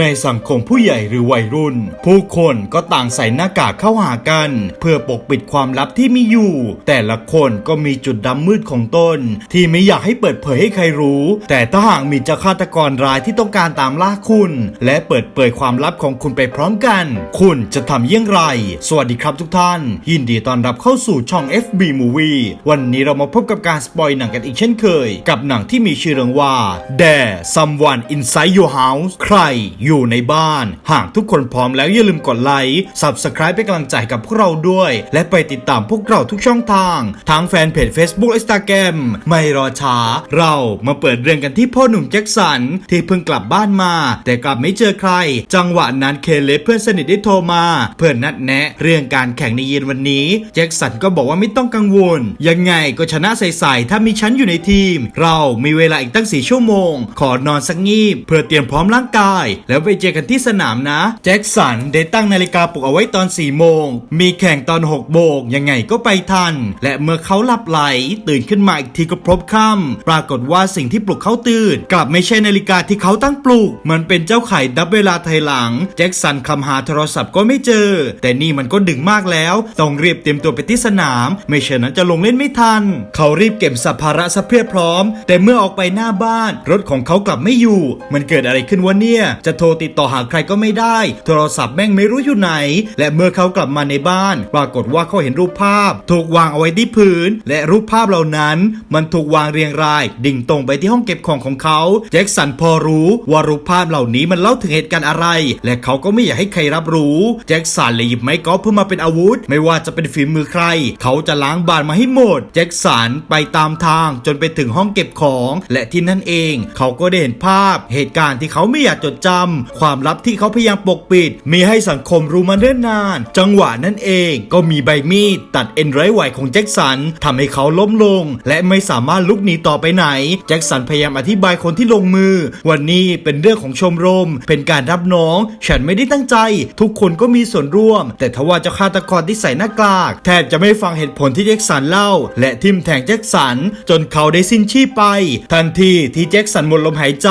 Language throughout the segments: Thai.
ในสังคมผู้ใหญ่หรือวัยรุ่น ผู้คนก็ต่างใส่หน้ากากเข้าหากัน เพื่อปกปิดความลับที่มีอยู่ แต่ละคนก็มีจุดดำมืดของตน ที่ไม่อยากให้เปิดเผยให้ใครรู้ แต่ถ้าหากมีเจ้าฆาตกรรายที่ต้องการตามล่าคุณ และเปิดเผยความลับของคุณไปพร้อมกัน คุณจะทำเยี่ยงไร สวัสดีครับทุกท่าน ยินดีต้อนรับเข้าสู่ช่อง FB Movie วันนี้เรามาพบกับการสปอยหนังกันอีกเช่นเคย กับหนังที่มีชื่อเรื่องว่า There Someone Inside Your House ใครอยู่ในบ้าน หากทุกคนพร้อมแล้วอย่าลืมกดไลค์ Subscribe เป็นกำลังใจกับพวกเราด้วย และไปติดตามพวกเราทุกช่องทางทั้งแฟนเพจ Facebook Instagram ไม่รอช้า เรามาเปิดเรื่องกันที่พ่อหนุ่มแจ็คสัน ที่เพิ่งกลับบ้านมา แต่กลับไม่เจอใคร จังหวะนั้นเคเลฟเพื่อนสนิทได้โทรมา เพื่อนนัดแนะ เรื่องการแข่งในเย็นวันนี้ แจ็คสันก็บอกว่าไม่ต้องกังวล ยังไงก็ชนะใส่ๆถ้ามีฉันอยู่ในทีม เรามีเวลาอีกตั้งสี่ชั่วโมง ขอนอนสักงีบ เพื่อเตรียมพร้อมร่างกาย แล้วไปเจอกันที่สนามนะ แจ็คสันได้ตั้งนาฬิกาปลุกเอาไว้ตอน4ี่โมง มีแข่งตอน 6 โมง ยังไงก็ไปทัน และเมื่อเขาหลับไหล ตื่นขึ้นมาอีกทีก็พบค่ำปรากฏว่าสิ่งที่ปลุกเขาตื่น กลับไม่ใช่นาฬิกาที่เขาตั้งปลุก มันเป็นเจ้าไข่ดับเวลาไทยหลัง แจ็คสันคำหาโทรศัพท์ก็ไม่เจอ แต่นี่มันก็ดึกมากแล้ว ต้องรีบเตรียมตัวไปที่สนาม ไม่เช่นนั้นจะลงเล่นไม่ทัน เขารีบเก็บสัมภาระซะเพียบพร้อม แต่เมื่อออกไปหน้าบ้าน รถของเขากลับไม่อยู่ มันเกิดอะไรขึ้นวะเนี่ยจะโทรติดต่อหาใครก็ไม่ได้ โทรศัพท์แม่งไม่รู้อยู่ไหน และเมื่อเขากลับมาในบ้าน ปรากฏว่าเขาเห็นรูปภาพ ถูกวางเอาไว้ที่พื้น และรูปภาพเหล่านั้น มันถูกวางเรียงราย ดิ่งตรงไปที่ห้องเก็บของของเขาแจ็คสันพอรู้ว่ารูปภาพเหล่านี้มันเล่าถึงเหตุการณ์อะไร และเขาก็ไม่อยากให้ใครรับรู้แจ็คสันเลยหยิบไม้กอล์ฟเพื่อมาเป็นอาวุธ ไม่ว่าจะเป็นฝีมือใคร เขาจะล้างบานมาให้หมด แจ็คสันไปตามทางจนไปถึงห้องเก็บของ และที่นั่นเอง เขาก็ได้เห็นภาพเหตุการณ์ที่เขาไม่อยากจดจำความลับที่เขาพยายามปกปิด มีให้สังคมรู้มาเนิ่นนาน จังหวะนั้นเองก็มีใบมีดตัดเอ็นไร้ไหวของแจ็คสันทำให้เขาล้มลง และไม่สามารถลุกหนีต่อไปไหน แจ็คสันพยายามอธิบายคนที่ลงมือ วันนี้เป็นเรื่องของชมรม เป็นการรับน้อง ฉันไม่ได้ตั้งใจ ทุกคนก็มีส่วนร่วม แต่ทว่าเจ้าฆาตกรที่ใส่หน้ากากแทบจะไม่ฟังเหตุผลที่แจ็คสันเล่า และทิมแทงแจ็คสัน จนเขาได้สิ้นชีพไป ทันทีที่แจ็คสันหมดลมหายใจ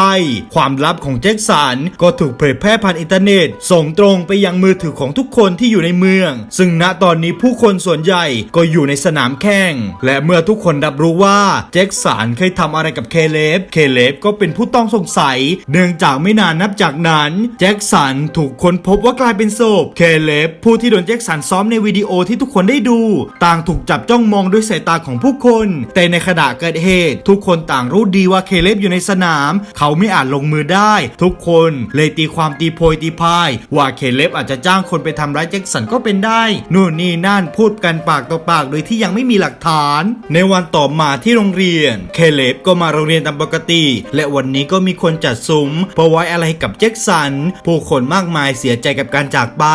ความลับของแจ็คสันก็ก็ถูกเผยแพร่ผ่านอินเทอร์เน็ต ส่งตรงไปยังมือถือของทุกคนที่อยู่ในเมือง ซึ่งณตอนนี้ผู้คนส่วนใหญ่ก็อยู่ในสนามแข่ง และเมื่อทุกคนรับรู้ว่าแจ็คสันเคยทำอะไรกับเคเลฟ เคเลฟก็เป็นผู้ต้องสงสัย เนื่องจากไม่นานนับจากนั้น แจ็คสันถูกค้นพบว่ากลายเป็นศพ เคเลฟผู้ที่โดนแจ็คสันซ้อมในวิดีโอที่ทุกคนได้ดู ต่างถูกจับจ้องมองด้วยสายตาของผู้คน แต่ในขณะเกิดเหตุ ทุกคนต่างรู้ดีว่าเคเลฟอยู่ในสนาม เขาไม่อาจลงมือได้ ทุกคนเลยตีความตีโพยตีพาย ว่าเคเลฟอาจจะจ้างคนไปทำร้ายแจ็คสันก็เป็นได้ นู่นนี่นั่นพูดกันปากต่อปากโดยที่ยังไม่มีหลักฐาน ในวันต่อมาที่โรงเรียน เคเลฟก็มาโรงเรียนตามปกติ และวันนี้ก็มีคนจัดซุ้มเพื่อไว้อะไรกับแจ็คสัน ผู้คนมากมายเสียใจกับการจากไป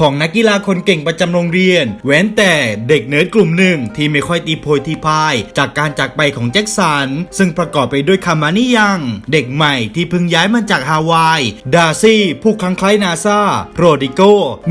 ของนักกีฬาคนเก่งประจำโรงเรียน เว้นแต่เด็กเนิร์ดกลุ่มหนึ่งที่ไม่ค่อยตีโพยตีพาย จากการจากไปของแจ็คสัน ซึ่งประกอบไปด้วยคามานิยัง เด็กใหม่ที่เพิ่งย้ายมาจากฮาวายดาซี่ ผู้คลังไคล้นาซาโรดิโก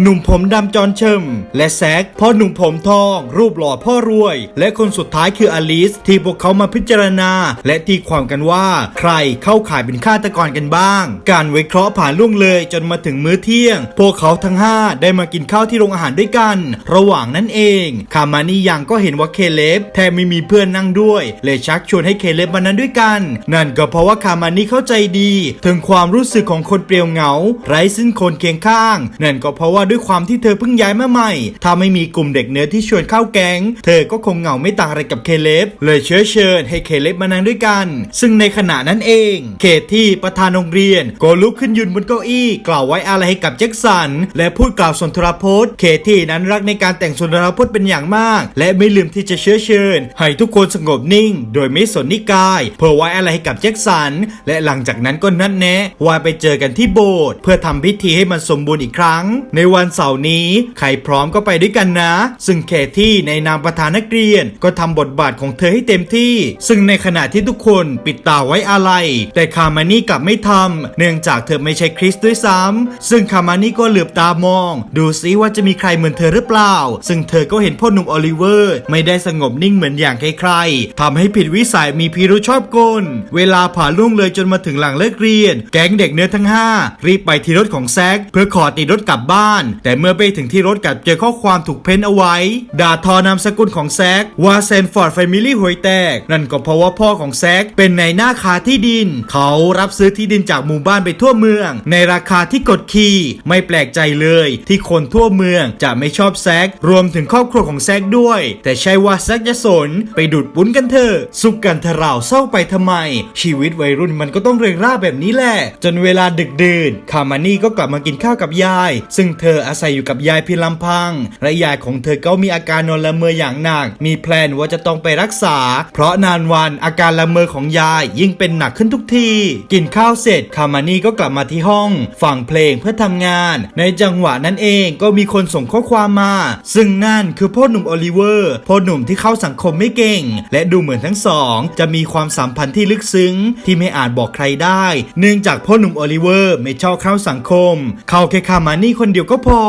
หนุ่มผมดำจอนเชิม และแซคพ่อหนุ่มผมทอง รูปหล่อพ่อรวย และคนสุดท้ายคืออลิส ที่พวกเขามาพิจารณา และตีความกันว่า ใครเข้าข่ายเป็นฆาตกรกันบ้าง การวิเคราะห์ผ่านล่วงเลยจนมาถึงมื้อเที่ยง พวกเขาทั้ง 5 ได้มากินข้าวที่โรงอาหารด้วยกัน ระหว่างนั้นเอง คามานิยังก็เห็นว่าเคเลฟแทบไม่มีเพื่อนนั่งด้วย เลยชักชวนให้เคเลฟมานั้นด้วยกัน นั่นก็เพราะว่าคามานิเข้าใจดี ถึงความรู้สึกของคนเปลี่ยวเหงา ไร้ซึ่งคนเคียงข้าง นั่นก็เพราะว่าด้วยความที่เธอเพิ่งย้ายมาใหม่ ถ้าไม่มีกลุ่มเด็กเนื้อที่ชวนเข้าแก๊ง เธอก็คงเหงาไม่ต่างอะไรกับเคเลฟเลยเชื้อเชิญให้เคเลฟมานั่งด้วยกัน ซึ่งในขณะนั้นเอง เคที่ประธานโรงเรียนก็ลุกขึ้นยืนบนเก้าอี้ กล่าวไว้อะไรให้กับแจ็คสัน และพูดกล่าวสุนทรพจน์ เคที่นั้นรักในการแต่งสุนทรพจน์เป็นอย่างมาก และไม่ลืมที่จะเชื้อเชิญ ให้ทุกคนสงบนิ่ง โดยไม่สนนิกาย เพื่อไว้อะไรให้กับแจ็คสัน และหลังจากนั้นก็นัดแนะว่าไปเจอกันที่โบสถ์เพื่อทำพิธีให้มันสมบูรณ์อีกครั้ง ในวันเสาร์นี้ใครพร้อมก็ไปด้วยกันนะ ซึ่งเคที่ในนามประธานนักเรียนก็ทำบทบาทของเธอให้เต็มที่ ซึ่งในขณะที่ทุกคนปิดตาไว้อาลัยแต่คามานี่กลับไม่ทำเนื่องจากเธอไม่ใช่คริสด้วยซ้ำซึ่งคามานี่ก็เหลือบตามอง ดูซิว่าจะมีใครเหมือนเธอหรือเปล่า ซึ่งเธอก็เห็นพ่อหนุ่มโอลิเวอร์ ไม่ได้สงบนิ่งเหมือนอย่างใครๆทำให้ผิดวิสัยมีพิรุชอบกล เวลาผ่านล่วงเลยจนมาถึงหลังเลิกเรียน แก๊งเด็กเนื้อทั้งห้ารีบไปที่รถของแซกเพื่อขอติดรถกลับบ้าน แต่เมื่อไปถึงที่รถกลับเจอข้อความถูกเพ้นเอาไว้ ด่าทอนามสกุลของแซกว่าเซนฟอร์ดแฟมิลี่หวยแตก นั่นก็เพราะว่าพ่อของแซกเป็นในหน้าคาที่ดิน เขารับซื้อที่ดินจากหมู่บ้านไปทั่วเมือง ในราคาที่กดขี่ไม่แปลกใจเลย ที่คนทั่วเมืองจะไม่ชอบแซกรวมถึงครอบครัวของแซกด้วย แต่ใช่ว่าแซกจะสนไปดูดปุ้นกันเถอะสุกกันเถอะเราเศร้าไปทำไม ชีวิตวัยรุ่นมันก็ต้องเริงร่าแบบนี้แหละ จนเวลาดึกดื่นคามานี่ก็กลับมากินข้าวกับยาย ซึ่งเธออาศัยอยู่กับยายเพียงลำพัง และยายของเธอก็มีอาการนอนละเมออย่างหนัก มีแพลนว่าจะต้องไปรักษา เพราะนานวันอาการละเมอของยายยิ่งเป็นหนักขึ้นทุกที กินข้าวเสร็จคามานี่ก็กลับมาที่ห้องฟังเพลงเพื่อทำงาน ในจังหวะนั้นเองก็มีคนส่งข้อความมา ซึ่งนั่นคือพ่อหนุ่มโอลิเวอร์พ่อหนุ่มที่เข้าสังคมไม่เก่ง และดูเหมือนทั้งสอง จะมีความสัมพันธ์ที่ลึกซึ้ง ที่ไม่อาจบอกใครได้ เนื่องจากพ่อหนุ่มโอลิเวอร์ไม่ชอบเข้าสังคม เข้าแค่คามานี่คนเดียวก็พอ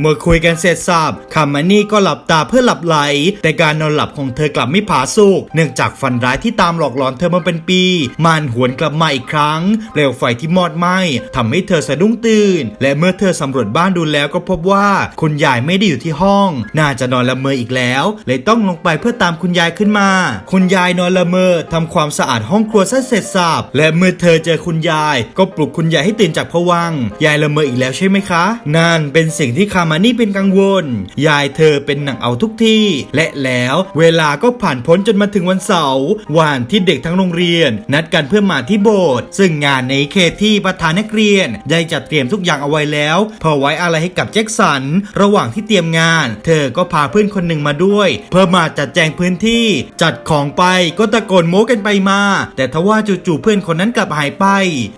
เมื่อคุยกันเสร็จสับคามานี่ก็หลับตาเพื่อหลับไหล แต่การนอนหลับของเธอกลับไม่ผาสุกเนื่องจากฝันร้ายที่ตามหลอกหลอนเธอมาเป็นปี มันหวนกลับมาอีกครั้ง เปลวไฟที่มอดไหม้ทำให้เธอสะดุ้งตื่น และเมื่อเธอสำรวจบ้านดูแล้วก็พบว่าคุณยายไม่ได้อยู่ที่ห้อง น่าจะนอนละเมออีกแล้ว เลยต้องลงไปเพื่อตามคุณยายขึ้นมา คุณยายนอนละเมอทำความสะอาดห้องครัวซะเสร็จสับและเมื่อเธอเจอคุณยาย ก็ปลุกคุณยายให้ตื่นจากผวังยายละเมออีกแล้วใช่ไหมคะ นั่นเป็นสิ่งที่คามานี่เป็นกังวล ยายเธอเป็นหนังเอาทุกที่ และแล้วเวลาก็ผ่านพ้นจนมาถึงวันเสาร์วันที่เด็กทั้งโรงเรียน นัดกันเพื่อมาที่โบสถ์ซึ่งงานในเคที่ประธานนักเรียน ได้จัดเตรียมทุกอย่างเอาไว้แล้วเพื่อไว้อะไรให้กับแจ็คสัน ระหว่างที่เตรียมงาน เธอก็พาเพื่อนคนหนึ่งมาด้วย เพื่อมาจัดแจงพื้นที่ จัดของไปก็ตะโกนโม้กันไปมา แต่ทว่าจู่ๆเพื่อนคนนั้นกลับหายไป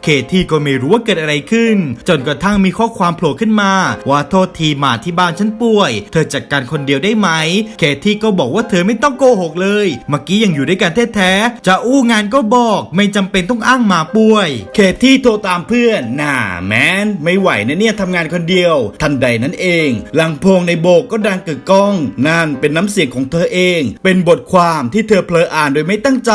เคที่ก็ไม่รู้ว่าเกิดอะไรขึ้น จนกระทั่งมีข้อความโผล่ขึ้นมา ว่าโทษทีมาที่บ้านฉันป่วย เธอจัดการคนเดียวได้ไหม เคที่ก็บอกว่าเธอไม่ต้องโกหกเลย เมื่อกี้ยังอยู่ด้วยกันแท้ๆ จะอู้งานก็บอกไม่จำเป็นต้องอ้างมาป่วย เคที่โทรตามเพื่อนน่าแมนไม่ไหวนะเนี่ยทำงานคนเดียว ทันใดนั้นเองลำโพงในโบกก็ดังกึกก้อง นั่นเป็นน้ำเสียงของเธอเอง เป็นบทความที่เธอเพลออ่านโดยไม่ตั้งใจ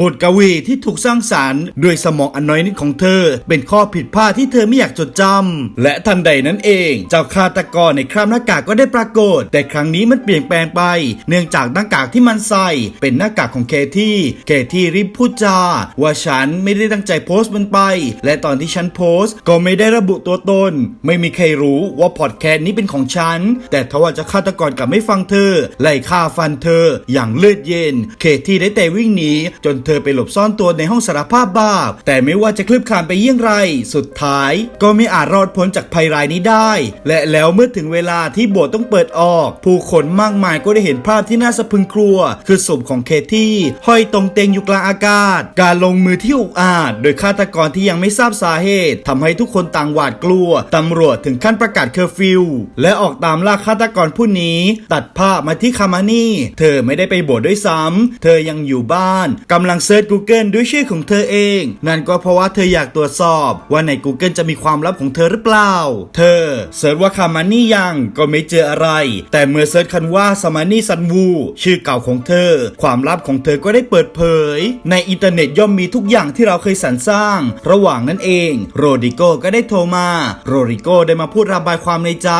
บทกวีที่ถูกสร้างสารรค์ ด้วยสมองอันน้อยนิดของเธอ เป็นข้อผิดพลาดที่เธอไม่อยากจดจำและทันใดนั้นเอง เจ้าฆาตกรในคราบหน้ากากก็ได้ปรากฏ แต่ครั้งนี้มันเปลี่ยนแปลงไป เนื่องจากหน้ากากที่มันใส่ เป็นหน้ากากของเคที่เคที่รีบพูดจา ว่าฉันไม่ได้ตั้งใจโพสต์มันไป และตอนที่ฉันโพสต์ ก็ไม่ได้ระบุตัวตน ไม่มีใครรู้ว่าพอดแคสต์นี้เป็นของฉัน แต่ทว่าเจะฆาตกรกลับไม่ฟังเธอ ไล่ฆ่าฟันเธอ อย่างเลือดเย็น เคที่ได้แต่วิ่งหนีจนเธอไปหลบซ่อนตัวในห้องสารภาพบาปแต่ไม่ว่าจะคลืบคลานไปเยี่ยงไรสุดท้าย ก็ไม่อาจรอดพ้นจากภัยร้ายนี้ได้ และแล้วเมื่อถึงเวลาที่โบสถ์ต้องเปิดออก ผู้คนมากมายก็ได้เห็นภาพที่น่าสะพรึงกลัว คือศพของเคที่ห้อยตรงเตงอยู่กลางอากาศ การลงมือที่อุกอาจ โดยฆาตกรที่ยังไม่ทราบสาเหตุทำให้ทุกคนต่างหวาดกลัวตำรวจถึงขั้นประกาศเคอร์ฟิวและออกตามล่าฆาตกรผู้นี้ ตัดภาพมาที่คามานี่ เธอไม่ได้ไปโบสถ์ด้วยซ้ำเธอยังอยู่บ้านกำลังเซิร์ช Google ด้วยชื่อของเธอเอง นั่นก็เพราะว่าเธออยากตรวจสอบว่าใน Google จะมีความลับของเธอหรือเปล่า เธอเซิร์ชว่าคามานี่ยังก็ไม่เจออะไร แต่เมื่อเซิร์ชคันว่าสมานี่ซันวูชื่อเก่าของเธอ ความลับของเธอก็ได้เปิดเผย ในอินเทอร์เน็ตย่อมมีทุกอย่างที่เราเคยสรรสร้าง ระหว่างนั้นเอง โรดิโกก็ได้โทรมา โรดิโกได้มาพูดระบายความในใจ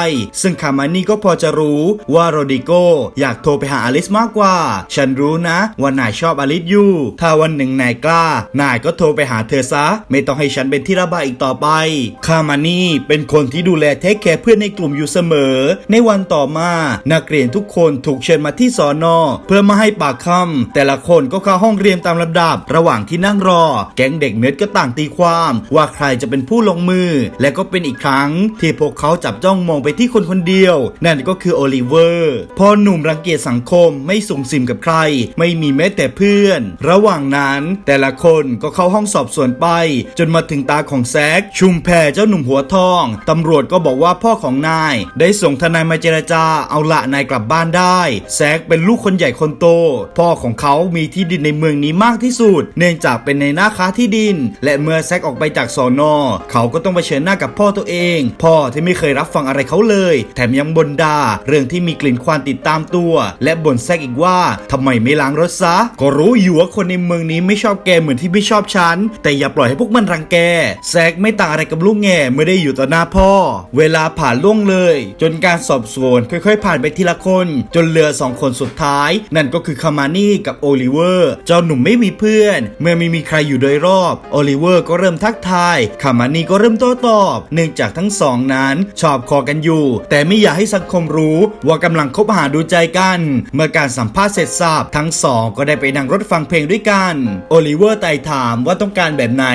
ซึ่งคามานี่ก็พอจะรู้ว่าโรดิโกอยากโทรไปหาอลิสมากกว่า ฉันรู้นะว่านายชอบอลิสอยู่ ถ้าวันหนึ่งนายกล้านายก็โทรไปหาเธอซะ ไม่ต้องให้ฉันเป็นที่ระบายอีกต่อไป คามานี่เป็นคนที่ดูแลเทคแคร์เพื่อนในกลุ่มอยู่เสมอ ในวันต่อมา นักเรียนทุกคนถูกเชิญมาที่สอนอเพื่อมาให้ปากคำแต่ละคนก็เข้าห้องเรียนตามลำดับ ระหว่างที่นั่งรอ แก๊งเด็กเนิร์ดก็ต่างตีความ ว่าใครจะเป็นผู้ลงมือ และก็เป็นอีกครั้ง ที่พวกเขาจับจ้องมองไปที่คนคนเดียว นั่นก็คือโอลิเวอร์พอหนุ่มรังเกียจสังคมไม่ส่งสิมกับใคร ไม่มีแม้แต่เพื่อน ระหว่างนั้นแต่ละคนก็เข้าห้องสอบสวนไป จนมาถึงตาของแซก ชุมแพเจ้าหนุ่มหัวทอง ตำรวจก็บอกว่าพ่อของนาย ได้ส่งทนายมาเจรจา เอาละนายกลับบ้านได้ แซกเป็นลูกคนใหญ่คนโต พ่อของเขามีที่ดินในเมืองนี้มากที่สุด เนื่องจากเป็นในหน้าค้าที่ดิน และเมื่อแซกออกไปจากสอนอเขาก็ต้องไปเชิญหน้ากับพ่อตัวเอง พ่อที่ไม่เคยรับฟังอะไรเขาเลย แถมยังบ่นด่าเรื่องที่มีกลิ่นควันติดตามตัว และบ่นแซกอีกว่าทำไมไม่ล้างรถซะ ก็รู้อยู่ว่าคนในเมืองนี้ไม่ชอบแกเหมือนที่ไม่ชอบฉัน แต่อย่าปล่อยให้พวกมันรังแก แซกกไม่ต่างอะไรกับลูกแง่เมื่อได้อยู่ต่อหน้าพ่อ เวลาผ่านล่วงเลย จนการสอบสวนค่อยๆ ผ่านไปทีละคน จนเหลือสองคนสุดท้าย นั่นก็คือคามานี่กับโอลิเวอร์ เจ้าหนุ่มไม่มีเพื่อน เมื่อไม่มีใครอยู่โดยรอบโอลิเวอร์ก็เริ่มทักทายคามานี่ก็เริ่มโต้ตอบ เนื่องจากทั้งสองนั้นชอบคอกันอยู่ แต่ไม่อยากให้สังคมรู้ว่ากำลังคบหาดูใจกัน เมื่อการสัมภาษณ์เสร็จสับทั้งสองก็ได้ไปนั่งรถฟังเพลงด้วยกันโอลิเวอร์ไต่ถามว่าต้องการแบบไหน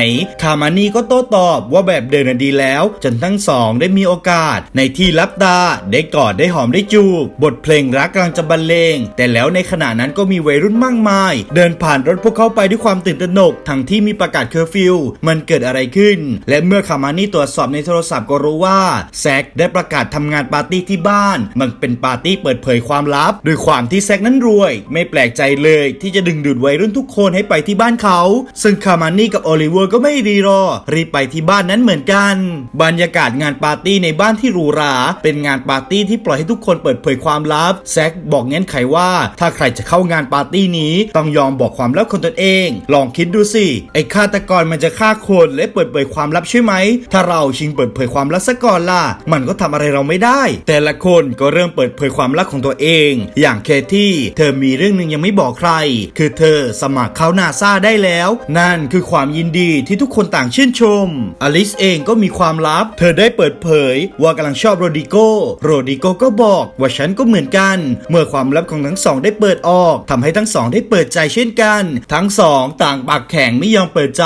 คามานี่ก็โต้ตอบว่าแบบเดินดีแล้ว จนทั้งสองได้มีโอกาส ในที่ลับตาได้กอดได้หอมได้จูบบทเพลงรักกำลังจะบรรเลง แต่แล้วในขณะนั้นก็มีวัยรุ่นมากมาย เดินผ่านรถพวกเขาไปด้วยความตื่นตระหนก ทั้งที่มีประกาศเคอร์ฟิว มันเกิดอะไรขึ้น และเมื่อคามานี่ตรวจสอบในโทรศัพท์ก็รู้ว่าแซกได้ประกาศทำงานปาร์ตี้ที่บ้าน มันเป็นปาร์ตี้เปิดเผยความลับด้วยความที่แซกนั้นรวย ไม่แปลกใจเลยที่จะดึงดูดวัยรุ่นทุกคนให้ไปที่บ้านเขา ซึ่งคามานี่กับโอลิเวอร์ก็ไม่รีรอรีบไปที่บ้านนั้นเหมือนกัน บรรยากาศงานปาร์ตี้ในบ้านที่หรูหรา เป็นงานปาร์ตี้ที่ปล่อยให้ทุกคนเปิดเผยความลับแซกบอกเงื่อนไขว่า ถ้าใครจะเข้างานปาร์ตี้นี้ต้องยอมบอกความลับของตนเอง ลองคิดดูสิไอ้ฆาตกรมันจะฆ่าคนและเปิดเผยความลับใช่ไหม ถ้าเราชิงเปิดเผยความลับซะก่อนล่ะ มันก็ทำอะไรเราไม่ได้ แต่ละคนก็เริ่มเปิดเผยความลับของตัวเอง อย่างเคที่ เธอมีเรื่องหนึ่งยังไม่บอกใคร คือเธอสมัครเข้านาซาได้แล้ว นั่นคือความยินดีที่ทุกคนต่างชื่นชมอลิสเองก็มีความลับ เธอได้เปิดเผยว่ากำลังชอบโรดิโก โรดิโกก็บอกว่าฉันก็เหมือนกัน เมื่อความลับของทั้งสองได้เปิดออกทำให้ทั้งสองได้เปิดใจเช่นกัน ทั้งสองต่างปากแข็งไม่ยอมเปิดใจ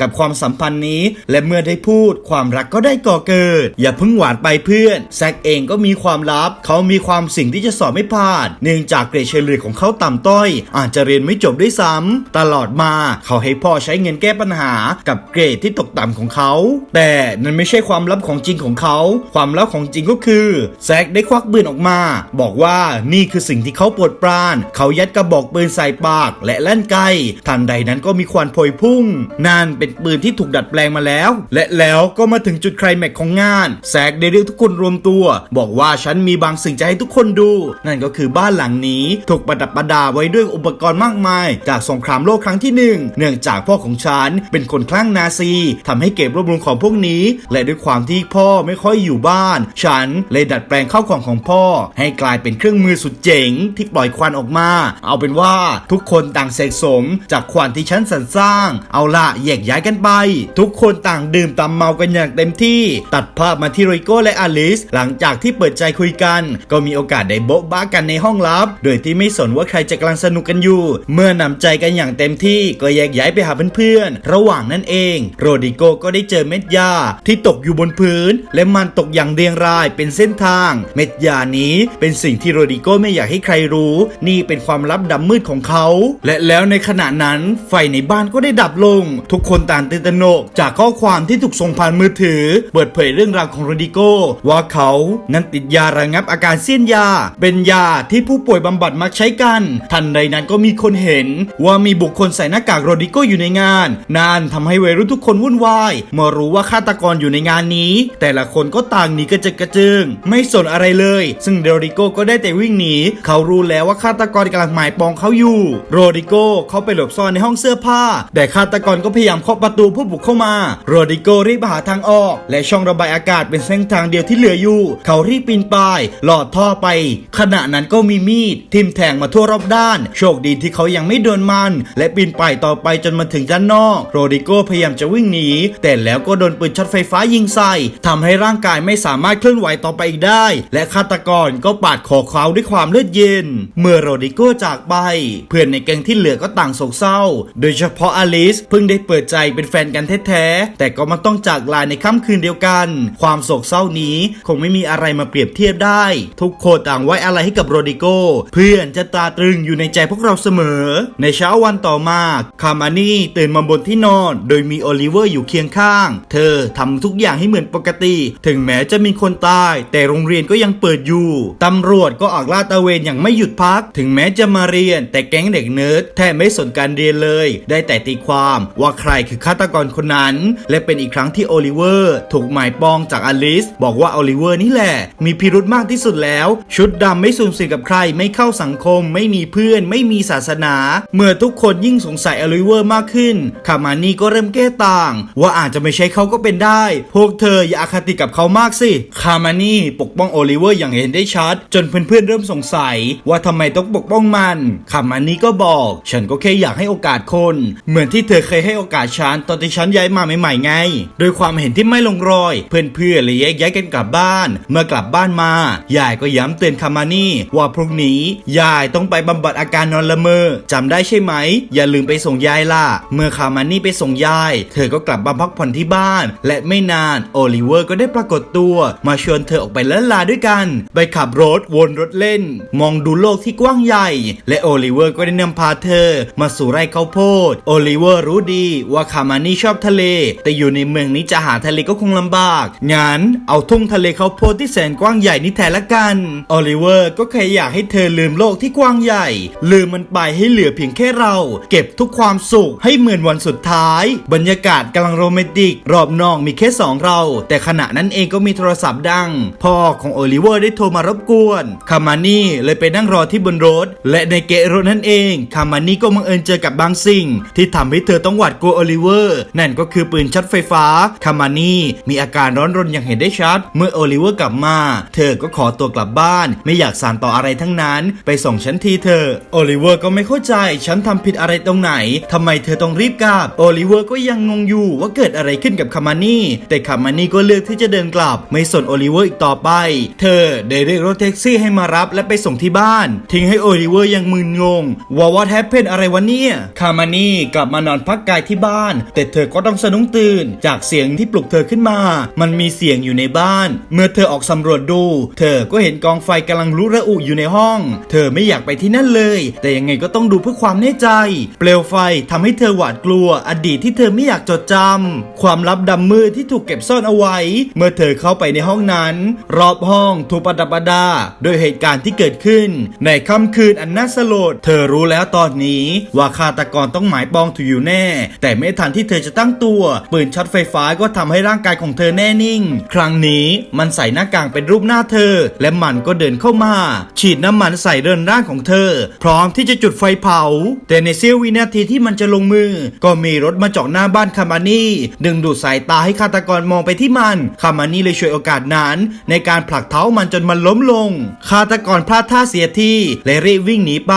กับความสัมพันธ์นี้ และเมื่อได้พูดความรักก็ได้ก่อเกิด อย่าพิ่งหวานไปเพื่อนแซกเองก็มีความลับ เขามีความสิ่งที่จะสอบไม่ผ่าน เนื่องจากเกรดเฉลี่ยของเขาต่ำต้อย อาจจะเรียนไม่จบด้วยซ้ำตลอดมาเขาให้พ่อใช้เงินแก้ปัญหา กับเกรดที่ตกต่ำของเขาแต่นั่นไม่ใช่ความลับของจริงของเขา ความลับของจริงก็คือแซกได้ควักปืนออกมา บอกว่านี่คือสิ่งที่เขาปวดปราน เขายัดกระบอกปืนใส่ปากและลั่นไกทันใดนั้นก็มีควันพวยพุ่ง นั่นเป็นปืนที่ถูกดัดแปลงมาแล้ว และแล้วก็มาถึงจุดไคลแม็กของงานแซกได้เรียกทุกคนรวมตัว บอกว่าฉันมีบางสิ่งจะให้ทุกคนดู นั่นก็คือบ้านหลังนี้ถูกประดับประดาไว้ด้วยอุปกรณ์มากมาย จากสงครามโลกครั้งที่หนึ่งเนื่องจากพ่อของฉันเป็นคนคลั่งนาซีทำให้เก็บรวบรวมของพวกนี้ และด้วยความที่พ่อไม่ค่อยอยู่บ้าน ฉันเลยดัดแปลงเข้าวของของพ่อ ให้กลายเป็นเครื่องมือสุดเจ๋งที่ปล่อยควันออกมา เอาเป็นว่าทุกคนต่างเสกสมจากควันที่ฉันสรรสร้าง เอาละแยกย้ายกันไป ทุกคนต่างดื่มตามเมากันอย่างเต็มที่ ตัดภาพมาที่โรโก้และอลิส หลังจากที่เปิดใจคุยกัน ก็มีโอกาสได้โบ๊ะบ้ากันในห้องลับ โดยที่ไม่สนว่าใครจะกำลังสนุกกันอยู่ เมื่อนำใจกันอย่างเต็มที่ก็แยกย้ายไปหาเพื่อนๆระหว่างนั้นเอง โรดิโกก็ได้เจอเม็ดยาที่ตกอยู่บนพื้น และมันตกอย่างเรียงรายเป็นเส้นทาง เม็ดยานี้เป็นสิ่งที่โรดิโกไม่อยากให้ใครรู้ นี่เป็นความลับดำมืดของเขา และแล้วในขณะนั้นไฟในบ้านก็ได้ดับลง ทุกคนต่างตื่นตระหนก จากข้อความที่ถูกส่งผ่านมือถือ เปิดเผยเรื่องราวของโรดิโกว่าเขานั้นติดยาระงับอาการเสี้ยนยา เป็นยาที่ผู้ป่วยบำบัดมักใช้กัน ทันใดนั้นก็มีคนเห็น ว่ามีบุคคลใส่หน้ากากโรดิโกอยู่ในงานนั่นทำให้วัยรุ่นทุกคนวุ่นวายเมื่อรู้ว่าฆาตกรอยู่ในงานนี้ แต่ละคนก็ต่างหนีกระเจิดกระเจิง ไม่สนอะไรเลย ซึ่งโรดิโกก็ได้แต่วิ่งหนี เขารู้แล้วว่าฆาตกรกำลังหมายปองเขาอยู่ โรดิโกเขาไปหลบซ่อนในห้องเสื้อผ้า แต่ฆาตกรก็พยายามเคาะประตูเพื่อบุกเข้ามา โรดิโกรีบหาทางออก และช่องระบายอากาศเป็นเส้นทางเดียวที่เหลืออยู่ เขารีบปีนป่ายหลอดท่อไป ขณะนั้นก็มีมีดทิ่มแทงมาทั่วรอบด้าน โชคดีที่เขายังไม่โดนมัน และปีนป่ายต่อไปจนมาถึงด้านนอก โรดิโกพยายามจะวิ่งหนี แต่แล้วก็โดนปืนช็อตไฟฟ้ายิงใส่ทำให้ร่างกายไม่สามารถเคลื่อนไหวต่อไปอีกได้ และฆาตกรก็ปาดคอเขาด้วยความเลือดเย็น เมื่อโรดิโกจากไป เพื่อนในแก๊งที่เหลือก็ต่างโศกเศร้า โดยเฉพาะอลิสเพิ่งได้เปิดใจเป็นแฟนกันแท้ๆแต่ก็มาต้องจากลาในค่ำคืนเดียวกัน ความโศกเศร้านี้คงไม่มีอะไรมาเปรียบเทียบได้ ทุกคนต่างไว้อะไรให้กับโรดิโกเพื่อนจะตาตรึงอยู่ในใจพวกเราเสมอ ในเช้าวันต่อมาคามานี่ตื่นมาบนที่นอน โดยมีโอลิเวอร์อยู่เคียงข้างเธอทำทุกอย่างให้เหมือนปกติ ถึงแม้จะมีคนตาย แต่โรงเรียนก็ยังเปิดอยู่ตำรวจก็ออกลาดตระเวนอย่างไม่หยุดพัก ถึงแม้จะมาเรียน แต่แก๊งเด็กเนิร์ดแทบไม่สนการเรียนเลย ได้แต่ตีความว่าใครคือฆาตกรคนนั้น และเป็นอีกครั้งที่โอลิเวอร์ถูกหมายปองจากอลิสบอกว่าโอลิเวอร์นี่แหละ มีพิรุธมากที่สุดแล้ว ชุดดำไม่สูญเสียกับใครไม่เข้าสังคม ไม่มีเพื่อน ไม่มีศาสนา เมื่อทุกคนยิ่งสงสัยโอลิเวอร์มากขึ้นคามานี่ก็เริ่มแก้ต่าง ว่าอาจจจะไม่ใช่เขาก็เป็นได้ พวกเธออย่าอาคติกับเขามากสิ คามานี่ปกป้องโอลิเวอร์อย่างเห็นได้ชัด จนเพื่อนๆเริ่มสงสัย ว่าทำไมต้องปกป้องมัน คามานี่ก็บอก ฉันก็แค่อยากให้โอกาสคน เหมือนที่เธอเคยให้โอกาสฉันตอนที่ฉันย้ายมาใหม่ๆไง โดยความเห็นที่ไม่ลงรอย เพื่อนๆเลยแยกย้ายกันกลับบ้าน เมื่อกลับบ้านมายายก็ย้ำเตือนคามานี่ว่าพรุ่งนี้ยายต้องไปบำบัดอาการนอนละเมอจำได้ใช่ไหม อย่าลืมไปส่งยายล่ะ เมื่อคามานี่ไปส่งยาย เธอก็กลับมาพักผ่อนที่บ้าน และไม่นานโอลิเวอร์ก็ได้ปรากฏตัว มาชวนเธอออกไปเล่นลาด้วยกัน ไปขับรถวนรถเล่น มองดูโลกที่กว้างใหญ่ และโอลิเวอร์ก็ได้นำพาเธอ มาสู่ไร่ข้าวโพดโอลิเวอร์รู้ดีว่าคามานี่ชอบทะเล แต่อยู่ในเมืองนี้จะหาทะเลก็คงลำบากงั้นเอาทุ่งทะเลข้าวโพดที่แสนกว้างใหญ่นี้แทนละกันโอลิเวอร์ก็แค่อยากให้เธอลืมโลกที่กว้างใหญ่ ลืมมันไปให้เหลือเพียงแค่เรา เก็บทุกความสุขให้เหมือนวันสุดท้าย บรรยากาศกำลังโรแมนติก รอบนอกมีแค่สองเรา แต่ขณะนั้นเองก็มีโทรศัพท์ดัง พ่อของโอลิเวอร์ได้โทรมารบกวนคามานี่เลยไปนั่งรอที่บนรถ และในเกะรถนั่นเองคามานี่ก็บังเอิญเจอกับบางสิ่ง ที่ทำให้เธอต้องหวาดกลัวโอลิเวอร์นั่นก็คือปืนช็อตไฟฟ้าคามานี่มีอาการร้อนรนอย่างเห็นได้ชัด เมื่อโอลิเวอร์กลับมา เธอก็ขอตัวกลับบ้าน ไม่อยากสานต่ออะไรทั้งนั้น ไปส่งฉันทีเธอโอลิเวอร์ก็ไม่เข้าใจฉันทำผิดอะไรตรงไหนทำไมเธอต้องรีบกลับโอลิเวอร์ก็ยังงงอยู่ว่าเกิดอะไรขึ้นกับคามานี่ แต่คามานี่ก็เลือกที่จะเดินกลับ ไม่สนโอลิเวอร์อีกต่อไป เธอได้เรียกรถแท็กซี่ให้มารับและไปส่งที่บ้าน ทิ้งให้โอลิเวอร์ยังมึนงงว่าว่าแทปเป็นอะไรวะเนี่ยคามานี่กลับมานอนพักกายที่บ้าน แต่เธอก็ต้องสะดุ้งตื่น จากเสียงที่ปลุกเธอขึ้นมา มันมีเสียงอยู่ในบ้าน เมื่อเธอออกสำรวจดู เธอก็เห็นกองไฟกำลังลุระอุอยู่ในห้อง เธอไม่อยากไปที่นั่นเลย แต่ยังไงก็ต้องดูเพื่อความแน่ใจ เปลวไฟทำให้เธอหวาดกลัวอดีตที่เธอไม่อยากจดจำความลับดำมืดที่ถูกเก็บซ่อนเอาไว้ เมื่อเธอเข้าไปในห้องนั้น รอบห้องถูกประดับประดาโดยเหตุการณ์ที่เกิดขึ้น ในค่ำคืนอันน่าสลด เธอรู้แล้วตอนนี้ว่าฆาตกรต้องหมายปองถูกอยู่แน่ แต่ไม่ทันที่เธอจะตั้งตัวปืนช็อตไฟฟ้าก็ทำให้ร่างกายของเธอแน่นิ่ง ครั้งนี้มันใส่หน้ากากเป็นรูปหน้าเธอ และมันก็เดินเข้ามา ฉีดน้ำมันใส่เรือนร่างของเธอ พร้อมที่จะจุดไฟเผา แต่ในเสี้ยววินาทีที่มันจะลงมือ ก็มีรถมาจอดหน้าบ้านคามานี่ดึงดูดสายตาให้ฆาตกรมองไปที่มัน คามานี่เลยช่วยโอกาสนั้น ในการผลักเท้ามันจนมันล้มลง ฆาตกรพลาดท่าเสียทีและรีบวิ่งหนีไป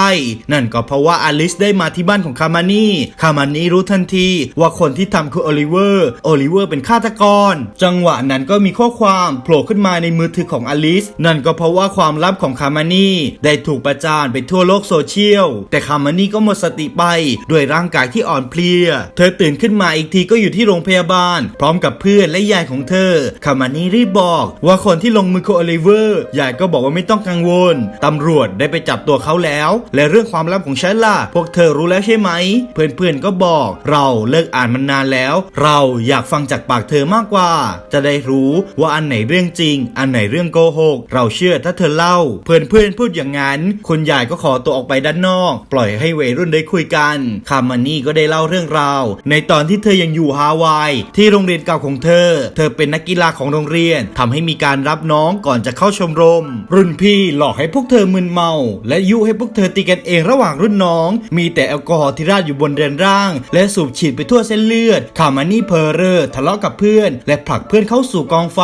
นั่นก็เพราะว่าอลิสได้มาที่บ้านของคามานี่ คามานี่รู้ทันทีว่าคนที่ทำคือโอลิเวอร์ โอลิเวอร์เป็นฆาตกร จังหวะนั้นก็มีข้อความโผล่ขึ้นมาในมือถือของอลิส นั่นก็เพราะว่าความลับของคามานี่ได้ถูกประจานไปทั่วโลกโซเชียล แต่คามานี่ก็หมดสติไปด้วยร่างกายที่อ่อนเพลีย เธอตื่นขึ้นมาอีกทีก็อยู่ที่โรงพยาบาล พร้อมกับเพื่อนและยายของเธอคามานี่รีบบอกว่าคนที่ลงมือโคอโอลิเวอร์ยายก็บอกว่าไม่ต้องกังวล ตำรวจได้ไปจับตัวเขาแล้ว และเรื่องความลับของฉันล่ะ พวกเธอรู้แล้วใช่ไหม เพื่อนๆก็บอก เราเลิกอ่านมันนานแล้ว เราอยากฟังจากปากเธอมากกว่า จะได้รู้ว่าอันไหนเรื่องจริง อันไหนเรื่องโกหก เราเชื่อถ้าเธอเล่า เพื่อนๆพูดอย่างนั้น คุณยายก็ขอตัวออกไปด้านนอก ปล่อยให้วัยรุ่นได้คุยกัน คามานี่ก็ได้เล่าเรื่องราว ในตอนที่เธอยังอยู่ฮาวายที่โรงเรียนเก่าของเธอ เธอเป็นนักกีฬาของโรงเรียนทำให้มีการรับน้องก่อนจะเข้าชมรม รุ่นพี่หลอกให้พวกเธอมึนเมา และยุให้พวกเธอตีกันเองระหว่างรุ่นน้อง มีแต่แอลกอฮอล์ที่ราดอยู่บนเรือนร่าง และสูบฉีดไปทั่วเส้นเลือดคามานี่เพอเรอร์ทะเลาะกับเพื่อน และผลักเพื่อนเข้าสู่กองไฟ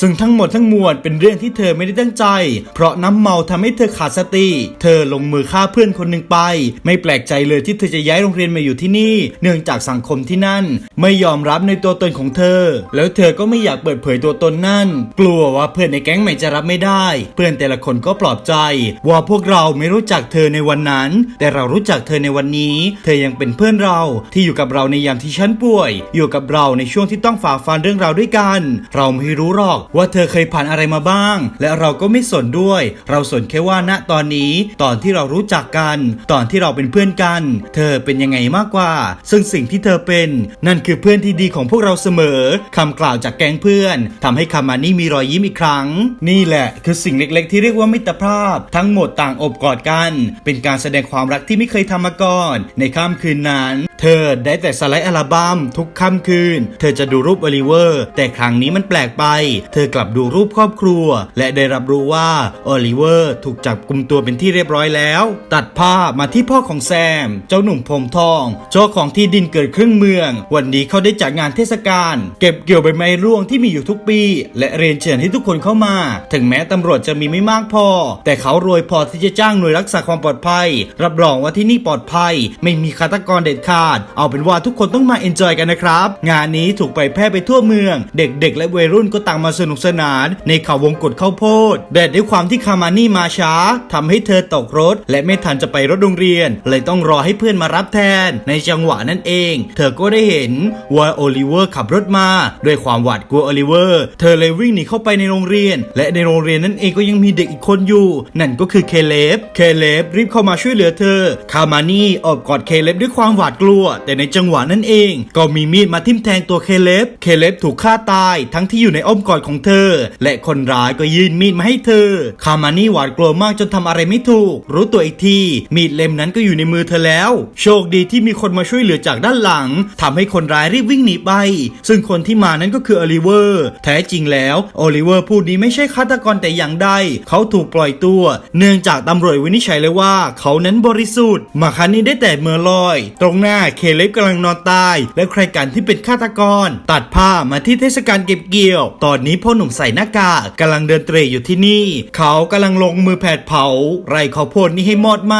ซึ่งทั้งหมดทั้งมวลเป็นเรื่องที่เธอไม่ได้ตั้งใจ เพราะน้ำเมาทำให้เธอขาดสติ เธอลงมือฆ่าเพื่อนคนหนึ่งไป ไม่แปลกใจเลยที่เธอจะย้ายโรงเรียนมาอยู่ที่นี่ เนื่องจากสังคมที่นั่น ไม่ยอมรับในตัวตนของเธอ แล้วเธอก็ไม่อยากเปิดเผยตัวตนนั่น กลัวว่าเพื่อนในแก๊งใหม่จะรับไม่ได้ เพื่อนแต่ละคนก็ปลอบใจ ว่าพวกเราไม่รู้จักเธอในวันนั้น แต่เรารู้จักเธอในวันนี้ เธอยังเป็นเพื่อนเราที่อยู่กับเราในยามที่ฉันป่วย อยู่กับเราในช่วงที่ต้องฝ่าฟันเรื่องราวด้วยกัน เราไม่รู้หรอกว่าเธอเคยผ่านอะไรมาบ้าง และเราก็ไม่สนด้วย เราสนแค่ว่าณตอนนี้ ตอนที่เรารู้จักกัน ตอนที่เราเป็นเพื่อนกัน เธอเป็นยังไงมากกว่า ซึ่งสิ่งที่เธอเป็น นั่นคือเพื่อนที่ดีของพวกเราเสมอ คำกล่าวจากแก๊งเพื่อนทำให้คามานี่มีรอยยิ้มอีกครั้ง นี่แหละคือสิ่งเล็กๆ ที่เรียกว่ามิตรภาพ ทั้งหมดต่างอบกอดกัน เป็นการแสดงความรักที่ไม่เคยทำมาก่อน ในค่ำคืนนั้น เธอได้แต่สไลด์อัลบั้มทุกค่ำคืน เธอจะดูรูปโอลิเวอร์ แต่ครั้งนี้มันแปลกไป เธอกลับดูรูปครอบครัว และได้รับรู้ว่าโอลิเวอร์ถูกจับกลุ่มตัวเป็นที่เรียบร้อยแล้ว ตัดภาพมาที่พ่อของแซม เจ้าหนุ่มผมทอง เจ้าของที่ดินเกิดครึ่งเมือง วันนี้เขาได้จัดจัดงานเทศกาลเก็บเกี่ยวใบไม้ร่วงที่มีอยู่ทุกปี และเรียนเชิญให้ทุกคนเข้ามา ถึงแม้ตำรวจจะมีไม่มากพอ แต่เขารวยพอที่จะจ้างหน่วยรักษาความปลอดภัย รับรองว่าที่นี่ปลอดภัย ไม่มีฆาตกรเด็ดขาด เอาเป็นว่าทุกคนต้องมาเอนจอยกันนะครับ งานนี้ถูกไปแพร่ไปทั่วเมือง เด็กๆ และวัยรุ่นก็ต่างมาสนุกสนาน ในเขาวงกฏข้าวโพดแต่ด้วยความที่คามานี่มาช้าทำให้เธอตกรถ และไม่ทันจะไปรถโรงเรียน เลยต้องรอให้เพื่อนมารับแทน ในจังหวะนั้นเอง เธอก็ได้เห็นว่าโอลิเวอร์ขับรถมา ด้วยความหวาดกลัวโอลิเวอร์ เธอเลยวิ่งหนีเข้าไปในโรงเรียน และในโรงเรียนนั้นเองก็ยังมีเด็กอีกคนอยู่ นั่นก็คือเคเลฟ เคเลฟรีบเข้ามาช่วยเหลือเธอ คามานี่อบกอดเคเลฟด้วยความหวาดกลัว แต่ในจังหวะนั้นเอง ก็มีมีดมาทิ่มแทงตัวเคเลฟ เคเลฟถูกฆ่าตายทั้งที่อยู่ในอ้อมกอดของเธอ และคนร้ายก็ยื่นมีดมาให้เธอ คามานี่หวาดกลัวมากจนทำอะไรไม่ถูก รู้ตัวอีกที มีดเล่มนั้นก็อยู่ในมือเธอแล้ว โชคดีที่มีคนมาช่วยเหลือจากด้านหลังทำให้คนร้ายรีบวิ่งหนีไป ซึ่งคนที่มานั้นก็คือโอลิเวอร์แท้จริงแล้วโอลิเวอร์ผู้นี้ไม่ใช่ฆาตกรแต่อย่างใดเขาถูกปล่อยตัว เนื่องจากตำรวจวินิจฉัยเลยว่า เขานั้นบริสุทธิ์มาคันนี้ได้แต่เมื่อลอย ตรงหน้าเคเลฟกำลังนอนตาย และใครกันที่เป็นฆาตกร ตัดผ้ามาที่เทศกาลเก็บเกี่ยว ตอนนี้พ่อหนุ่มใส่หน้ากากกำลังเดินเตร่อยู่ที่นี่ เขากำลังลงมือแผดเผา ไรข้าวโพดนี่ให้มอดไหม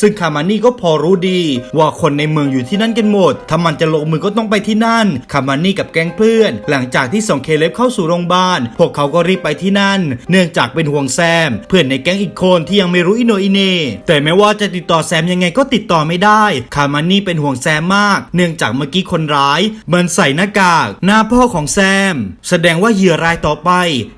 ซึ่งคามานี่ก็พอรู้ดี ว่าคนในเมืองอยู่ที่นั่นกันหมดถ้ามันจะลงมือก็ต้องไปที่นั่นคามานี่กับแก๊งเพื่อน หลังจากที่ส่งเคเลฟเข้าสู่โรงพยาบาล พวกเขาก็รีบไปที่นั่น เนื่องจากเป็นห่วงแซม เพื่อนในแก๊งอีกคนที่ยังไม่รู้อินโนอินเหนแต่ไม่ว่าจะติดต่อแซมยังไงก็ติดต่อไม่ได้ คามานี่เป็นห่วงแซมมาก เนื่องจากเมื่อกี้คนร้ายมันใส่หน้ากากหน้าพ่อของแซม แสดงว่าเหยื่อรายต่อไป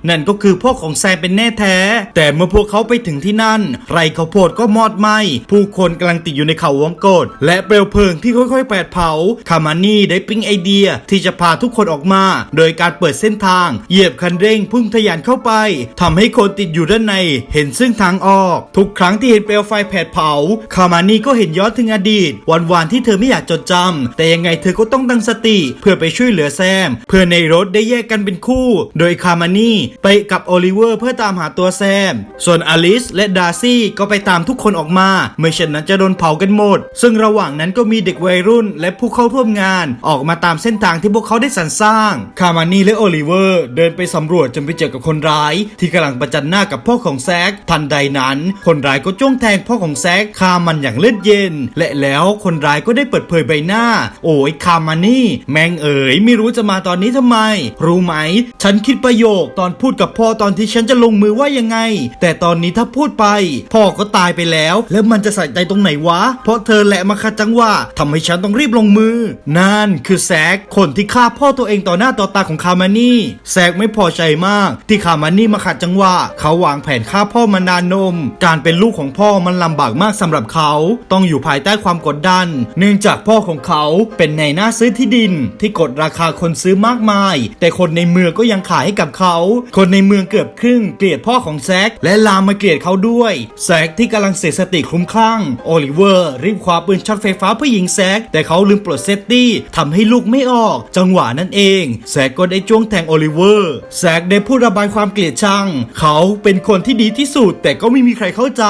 นั่นก็คือพ่อของแซมเป็นแน่แท้ แต่เมื่อพวกเขาไปถึงที่นั่น ไรข้าวโพดก็มอดไหมผู้คนกำลังติดอยู่ในเขาวงกฏและเปลวเพลิงที่ค่อยๆแผดเผาคามานี่ได้ปิ๊งไอเดียที่จะพาทุกคนออกมา โดยการเปิดเส้นทาง เหยียบคันเร่งพุ่งทะยานเข้าไปทำให้คนติดอยู่ด้านใน เห็นซึ่งทางออก ทุกครั้งที่เห็นเปลวไฟแผดเผา คามานี่ก็เห็นย้อนถึงอดีต วันๆที่เธอไม่อยากจดจำแต่ยังไงเธอก็ต้องตั้งสติ เพื่อไปช่วยเหลือแซม เพื่อในรถได้แยกกันเป็นคู่ โดยคามานี่ไปกับโอลิเวอร์เพื่อตามหาตัวแซม ส่วนอลิสและดาร์ซี่ก็ไปตามทุกคนออกมา ไม่เช่นนั้นจะโดนเผากันหมด ซึ่งระหว่างนั้นก็มีเด็กวัยรุ่นและผู้เข้าร่วมงานออกมาตามเส้นทางที่พวกเขาได้สรรสร้าง คามานี่และโอลิเวอร์ เดินไปสำรวจจนไปเจอกับคนร้าย ที่กำลังประจันหน้ากับพ่อของแซก ทันใดนั้น คนร้ายก็จ้วงแทงพ่อของแซกฆ่ามันอย่างเลือดเย็น และแล้วคนร้ายก็ได้เปิดเผยใบหน้า โอ้ยคามานี่ แมงเอ๋ยไม่รู้จะมาตอนนี้ทำไม รู้ไหม ฉันคิดประโยคตอนพูดกับพ่อตอนที่ฉันจะลงมือว่ายังไง แต่ตอนนี้ถ้าพูดไป พ่อก็ตายไปแล้ว แล้วมันจะใส่ใจตรงไหนวะ เพราะเธอแหละมาคัดจังหวะทำให้ฉันต้องรีบลงมือ นั่นคือแซกกคนที่ฆ่าพ่อตัวเองต่อหน้าต่อตาของคามานี่แซกไม่พอใจมาก ที่คามานี่มาขัดจังหวะเขาวางแผนฆ่าพ่อมานานนม การเป็นลูกของพ่อมันลำบากมากสำหรับเขา ต้องอยู่ภายใต้ความกดดัน เนื่องจากพ่อของเขาเป็นในหน้าซื้อที่ดิน ที่กดราคาคนซื้อมากมาย แต่คนในเมืองก็ยังขายให้กับเขา คนในเมืองเกือบครึ่งเกลียดพ่อของแซกและลามมาเกลียดเขาด้วยแซกที่กำลังเสียสติคลุ้มคลั่งโอลิเวอร์รีบคว้าปืนช็อตไฟฟ้าเพื่อยิงแซกแต่เขาลืมปลดเซฟตี้ทำให้ลูกไม่ออก จังหวะนั้นเอง แซกก็ได้จ้วงแทงโอลิเวอร์ แซกได้พูดระบายความเกลียดชัง เขาเป็นคนที่ดีที่สุด แต่ก็ไม่มีใครเข้าใจ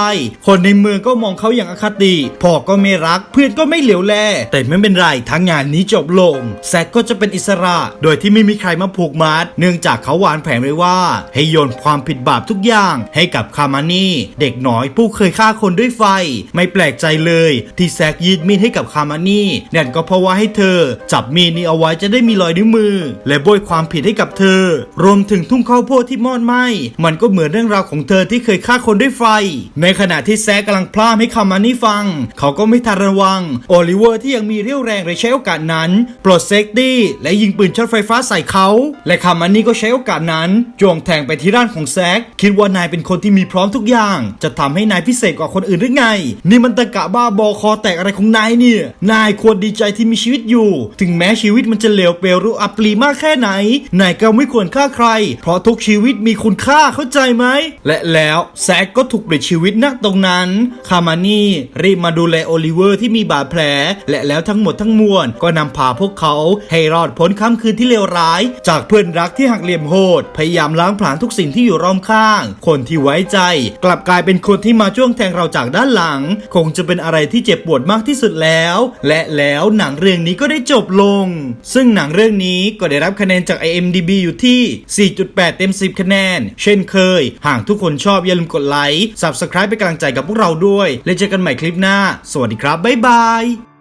คนในเมืองก็มองเขาอย่างอคติพ่อก็ไม่รัก เพื่อนก็ไม่เหลียวแล แต่ไม่เป็นไรทั้งงานนี้จบลง แซกก็จะเป็นอิสระ โดยที่ไม่มีใครมาผูกมัด เนื่องจากเขาวางแผนไว้ว่า ให้โยนความผิดบาปทุกอย่างให้กับคามานี่ เด็กน้อยผู้เคยฆ่าคนด้วยไฟ ไม่แปลกใจเลย ที่แซกยืดมีดให้กับคามานี่นั่นก็เพราะว่าให้เธอ จับมีดนี้เอาไว้จะได้มีรอยนิ้วมือ และโบยความผิดให้กับเธอ รวมถึงทุ่งข้าวโพดที่มอดไหม้มันก็เหมือนเรื่องราวของเธอที่เคยฆ่าคนด้วยไฟ ในขณะที่แซกกำลังพลาดให้คามานี่ฟัง เขาก็ไม่ทันระวัง โอลิเวอร์ที่ยังมีเรี่ยวแรงเลยใช้โอกาสนั้น ปลดเซฟตี้และยิงปืนช็อตไฟฟ้าใส่เขา และคามานี่ก็ใช้โอกาสนั้นจ้วงแทงไปที่ด้านของแซกคิดว่านายเป็นคนที่มีพร้อมทุกอย่าง จะทำให้นายพิเศษกว่าคนอื่นหรือไง นี่มันตะกะบ้าบอคอแตกอะไรของนายเนี่ย นายควรดีใจที่มีชีวิตอยู่ ถึงแม้ชีวิตมันจะเลวเปลวรุอัปรีมากแค่ไหนนายก็ไม่ควรฆ่าใคร เพราะทุกชีวิตมีคุณค่าเข้าใจไหม และแล้วแซกก็ถูกปลิดชีวิตณตรงนั้น คามานี่รีบมาดูแลโอลิเวอร์ที่มีบาดแผล และแล้วทั้งหมดทั้งมวล ก็นำพาพวกเขาให้รอดพ้นค่ำคืนที่เลวร้าย จากเพื่อนรักที่หักเหลี่ยมโหด พยายามล้างผลาญทุกสิ่งที่อยู่รอบข้าง คนที่ไว้ใจ กลับกลายเป็นคนที่มาจ้วงแทงเราจากด้านหลัง คงจะเป็นอะไรที่เจ็บปวดมากที่สุดแล้ว และแล้วหนังเรื่องนี้ก็ได้จบลงซึ่งหนังเรื่องนี้ก็ได้รับคะแนนจาก IMDB อยู่ที่ 4.8 เต็ม 10 คะแนน เช่นเคย หากทุกคนชอบอย่าลืมกดไลค์ Subscribe เป็นกำลังใจกับพวกเราด้วย และเจอกันใหม่คลิปหน้า สวัสดีครับ บ๊ายบาย